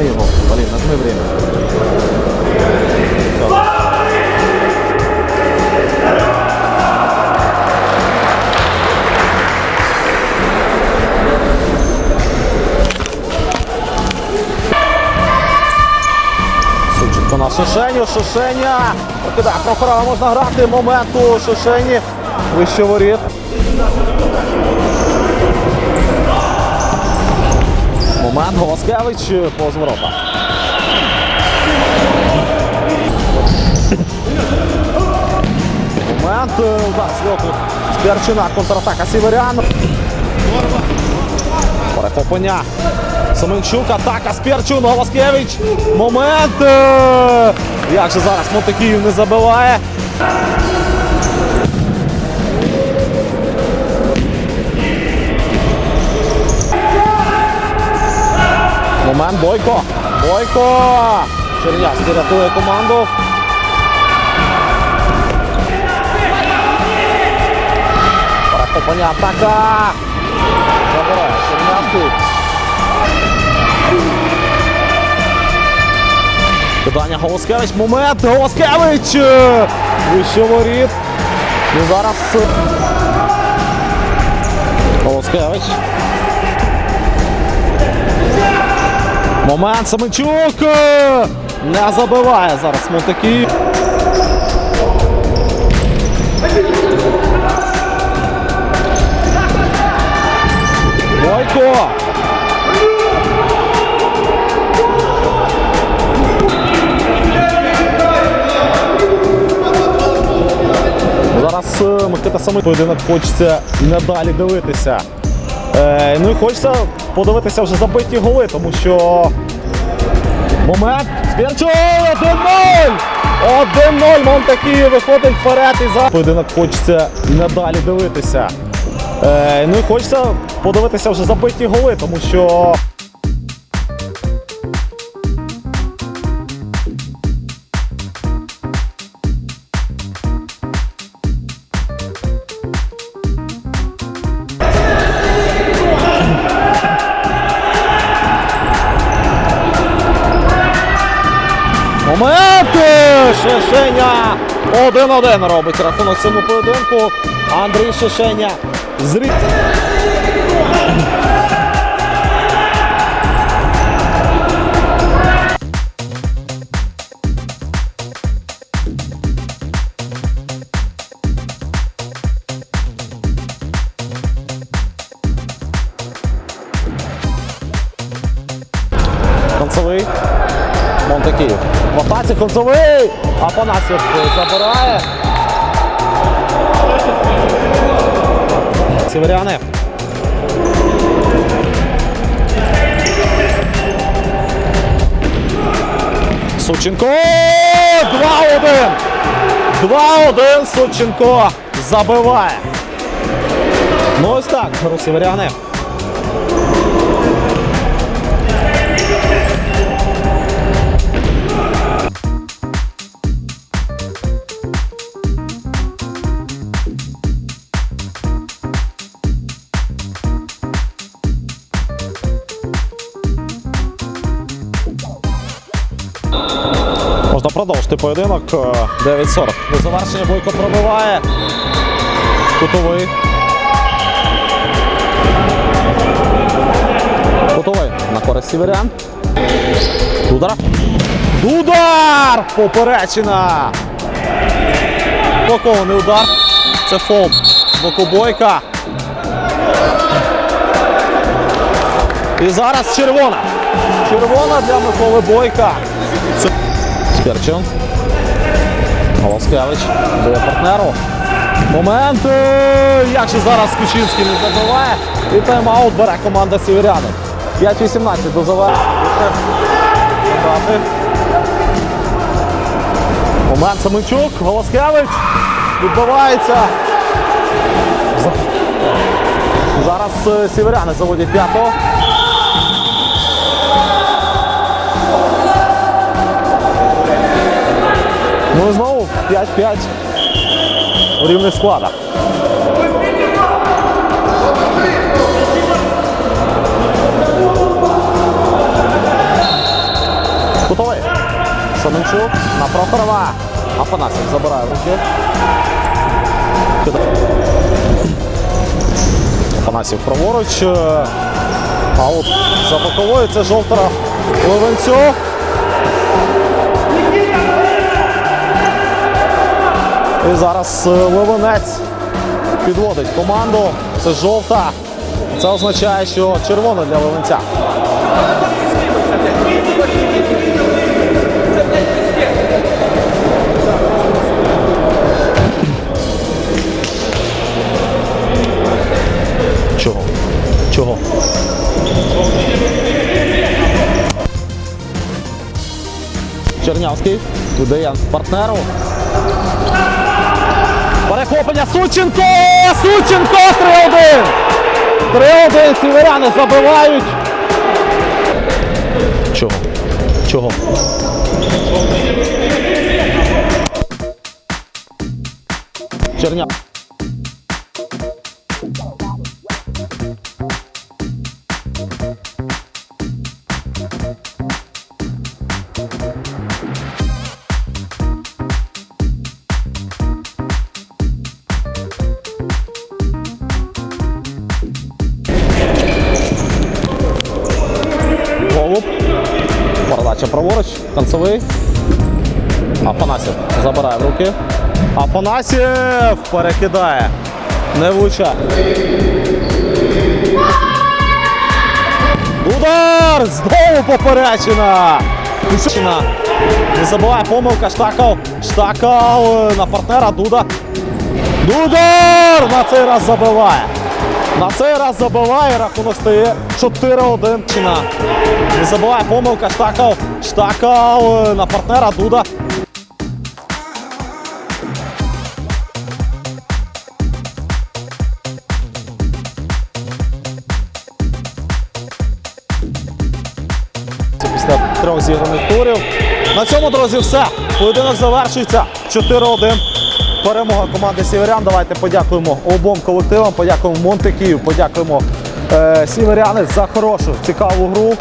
Нажми його. Блін, нажми время. Все. Сученко на Шишеню, Шишеня. Прокидає Прохорова, можна грати. Моменту Шишені. Вище воріт. Момент Голоскевич по зворота. Момент е, удар зльоту Спірчина, контратака Сіверян. Перехоплення. Семенчук, атака Спірчун, Голоскевич. Момент. е, Як же зараз Монтекіїв не забиває. Момент Бойко. Бойко. Чернявський рятує команду. Перехоплення атака. Забирає Чернявський. Кидання Голоскевич. Момент. Голоскевич. Вище воріт. І зараз Голоскевич. Момент Семенчук. Не забиває зараз Монтеків. Бойко. Зараз е, Микита саме поєдинок хочеться надалі дивитися. Е, ну і хочеться подивитися вже забиті голи, тому що момент. Спірчу 1-0! 1-0! Монтакі виходить вперед і за поєдинок хочеться надалі дивитися. Е, ну і хочеться подивитися вже забиті голи, тому що. Шишеня! 1-1 робить рахунок цьому поєдинку. Андрій Шишеня зрі... Концевий. Монтекіїв. В атаці концовий! Апанасів забирає. Сіверяни. Сученко! 2-1! 2-1 Сученко забиває. Ну ось так, Сіверяни. Можна продовжити поєдинок. Е, 9.40. До завершення Бойко пробиває. Кутовий. Кутовий на користь Сіверян. Дудар. Дудар! Поперечина! Блокований удар. Це фол. з боку Бойка. І зараз червона. Червона для Миколи Бойка. Спірчун. Голоскевич дає партнеру. Момент. Як же зараз Кучинський не забиває. І тайм-аут бере команда Сіверяни. 5-18 до завершення. Момент Семенчук. Голоскевич. Відбувається. Зараз е, Сіверяни заводять п'ятого. 5-5 у рівних складах. Семенчук на Прохорова. Афанасів забирає руки. Афанасів праворуч. Е, Аут за боковою. Це жовта Левенцюк. І зараз е, Левенець підводить команду. Це жовта. Це означає, що червона для Левенця. Чого? Чого? Чернявський видає партнеру. Перехоплення Сученко! Сученко 3-1! 3-1 сіверяни забивають. Чого? Чого? Черня. Передача праворуч. Концевий. Афанасів забирає в руки. Афанасів перекидає. Не влучає. Удар! Знову поперечина! Не забуває помилка Штаков. Штаков на партнера Дуда. Дудар! На цей раз забиває. На цей раз забиває, рахунок стає 4-1. Чина. Не забуває помилка Штаков. Штаков на партнера Дуда. Після трьох зіграних турів. На цьому, друзі, все. Поєдинок завершується 4-1. Перемога команди Сіверян. Давайте подякуємо обом колективам, подякуємо Монте Київ, подякуємо е, Сіверяни за хорошу, цікаву гру.